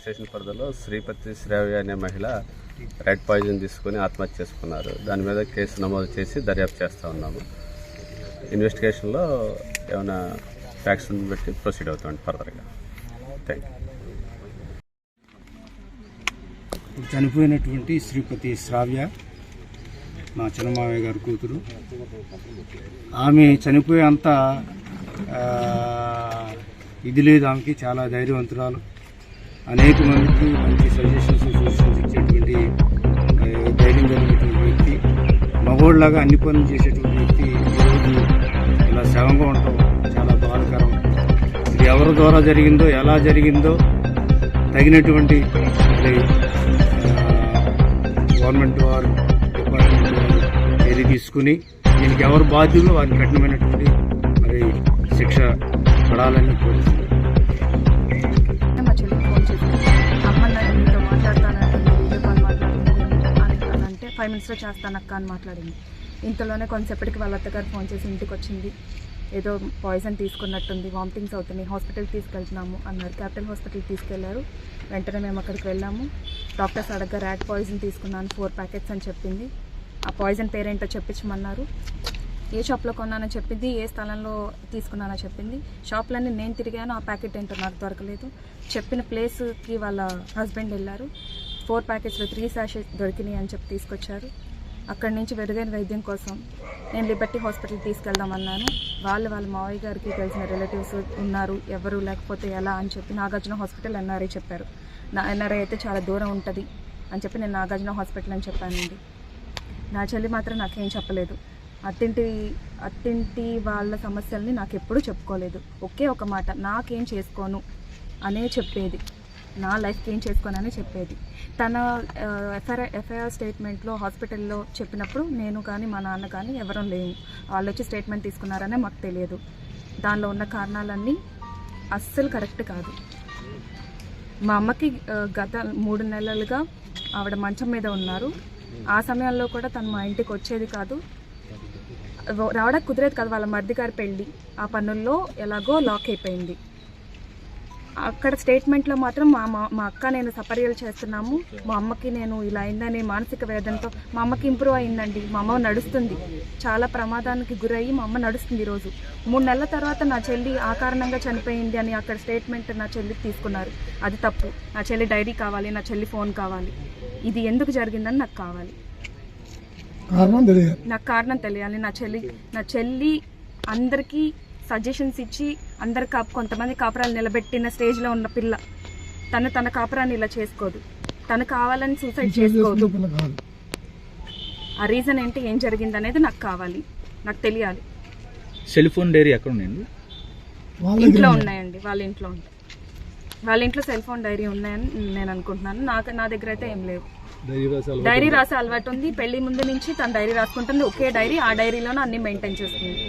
Station పరిధిలో శ్రీపతి శ్రావ్య అనే మహిళ రెడ్ పాయిజన్ తీసుకుని ఆత్మహత్య చేసుకున్నారు. దాని మీద కేసు నమోదు చేసి దర్యాప్తు చేస్తూ ఉన్నాము. ఇన్వెస్టిగేషన్లో ఏమైనా ఫ్యాక్ట్స్ బట్టి ప్రొసీడ్ అవుతామండి ఫర్దర్గా. థ్యాంక్ యూ చనిపోయినటువంటి శ్రీపతి శ్రావ్య మా చిన్నమావయ్య గారి కూతురు. ఆమె చనిపోయే అంత ఇది లేదు ఆమెకి చాలా ధైర్యవంతురాలు. అనేక మందికి మంచి సజెషన్స్ సూచనలు ఇచ్చేటువంటి ధైర్యం కలిగినటువంటి వ్యక్తి మగోళ్ళలాగా అన్ని పనులు చేసేటువంటి వ్యక్తి ఈరోజు ఇలా శవంగా ఉండటం చాలా బాధాకరం. ఇది ఎవరి ద్వారా జరిగిందో ఎలా జరిగిందో తగినటువంటి గవర్నమెంట్ వారు డిపార్ట్మెంట్ వారు చర్య తీసుకుని దీనికి ఎవరు బాధ్యులు వారికి కఠినమైనటువంటి మరి శిక్ష పడాలని కోరుతున్నాను. ఫైవ్ మినిట్స్లో చేస్తాను అక్క అని మాట్లాడింది. ఇంతలోనే కొంతసేపటికి వాళ్ళ అత్తగారు ఫోన్ చేసి ఇంటికి వచ్చింది. ఏదో పాయిజన్ తీసుకున్నట్టుంది వామిటింగ్స్ అవుతున్నాయి హాస్పిటల్కి తీసుకెళ్తున్నాము అన్నారు. క్యాపిటల్ హాస్పిటల్కి తీసుకెళ్ళారు. వెంటనే మేము అక్కడికి వెళ్ళాము. డాక్టర్స్ అడగ్గా ర్యాట్ పాయిజన్ తీసుకున్నాను ఫోర్ ప్యాకెట్స్ అని చెప్పింది. ఆ పాయిజన్ పేరేంటో చెప్పించమన్నారు. ఏ షాప్లో కొన్నానని చెప్పింది ఏ స్థలంలో తీసుకున్నానో చెప్పింది. షాప్లన్నీ నేను తిరిగాను ఆ ప్యాకెట్ ఏంటో నాకు దొరకలేదు. చెప్పిన ప్లేస్కి వాళ్ళ హస్బెండ్ వెళ్ళారు. ఫోర్ ప్యాకెట్స్లో త్రీ శాషెస్ దొరికినాయి అని చెప్పి తీసుకొచ్చారు. అక్కడి నుంచి మెరుగైన వైద్యం కోసం నేను లిబర్టీ హాస్పిటల్ తీసుకెళ్దామన్నాను. వాళ్ళు వాళ్ళ మావయ్య గారికి తెలిసిన రిలేటివ్స్ ఉన్నారు ఎవరు లేకపోతే ఎలా అని చెప్పి నాగార్జున హాస్పిటల్ ఎన్ఆర్ఐ చెప్పారు. నా ఎన్ఆర్ఐ అయితే చాలా దూరం ఉంటుంది అని చెప్పి నేను నాగార్జున హాస్పిటల్ అని చెప్పానండి. నా చెల్లి మాత్రం నాకేం చెప్పలేదు. అత్తింటి అత్తింటి వాళ్ళ సమస్యల్ని నాకు ఎప్పుడూ చెప్పుకోలేదు. ఒకే ఒక మాట నాకేం చేసుకోను అనే చెప్పేది. నా లైఫ్ ఏం చేసుకోనని చెప్పేది. తన ఎఫ్ఐఆర్ ఎఫ్ఐఆర్ స్టేట్మెంట్లో హాస్పిటల్లో చెప్పినప్పుడు నేను కానీ మా నాన్న కానీ ఎవరూ లేము. వాళ్ళు వచ్చి స్టేట్మెంట్ తీసుకున్నారనే మాకు తెలియదు. దానిలో ఉన్న కారణాలన్నీ అస్సలు కరెక్ట్ కాదు. మా అమ్మకి గత మూడు నెలలుగా ఆవిడ మంచం మీద ఉన్నారు. ఆ సమయంలో కూడా తను మా ఇంటికి వచ్చేది కాదు. రావడానికి కుదిరేది కాదు. వాళ్ళ మర్ది గారి పెళ్ళి. ఆ పనుల్లో ఎలాగో లాక్ అయిపోయింది. అక్కడ స్టేట్మెంట్లో మాత్రం మా మా అక్క నేను సపర్యలు చేస్తున్నాము. మా అమ్మకి నేను ఇలా అయిందని మానసిక వేదనతో మా అమ్మకి ఇంప్రూవ్ అయిందండి. మా అమ్మ నడుస్తుంది. చాలా ప్రమాదానికి గురయ్యి మా అమ్మ నడుస్తుంది ఈరోజు. మూడు నెలల తర్వాత నా చెల్లి ఆ కారణంగా చనిపోయింది అని అక్కడ స్టేట్మెంట్ నా చెల్లికి తీసుకున్నారు. అది తప్పు. నా చెల్లి డైరీ కావాలి నా చెల్లి ఫోన్ కావాలి. ఇది ఎందుకు జరిగిందని నాకు కావాలి. నాకు కారణం తెలియాలి. నా చెల్లి నా చెల్లి అందరికీ సజెషన్స్ ఇచ్చి అందరి కాపు కొంతమంది కాపురాలు నిలబెట్టిన స్టేజ్లో ఉన్న పిల్ల తను తన కాపురాన్ని ఇలా చేసుకోదు. తను కావాలని సూసైడ్ చేసుకోదు. ఆ రీజన్ ఏంటి ఏం జరిగింది అనేది నాకు కావాలి. నాకు తెలియాలి. సెల్ ఫోన్ డైరీ ఎక్కడ వాళ్ళ ఇంట్లో ఉన్నాయండి వాళ్ళ ఇంట్లో ఉంటాయి వాళ్ళ ఇంట్లో సెల్ ఫోన్ డైరీ ఉన్నాయని నేను అనుకుంటున్నాను. నాకు నా దగ్గర అయితే ఏం లేవు. డైరీ రాసే అలవాటు ఉంది? పెళ్ళి ముందు నుంచి తను డైరీ రాసుకుంటుంది. ఒకే డైరీ ఆ డైరీలోనే అన్ని మెయింటైన్ చేస్తుంది.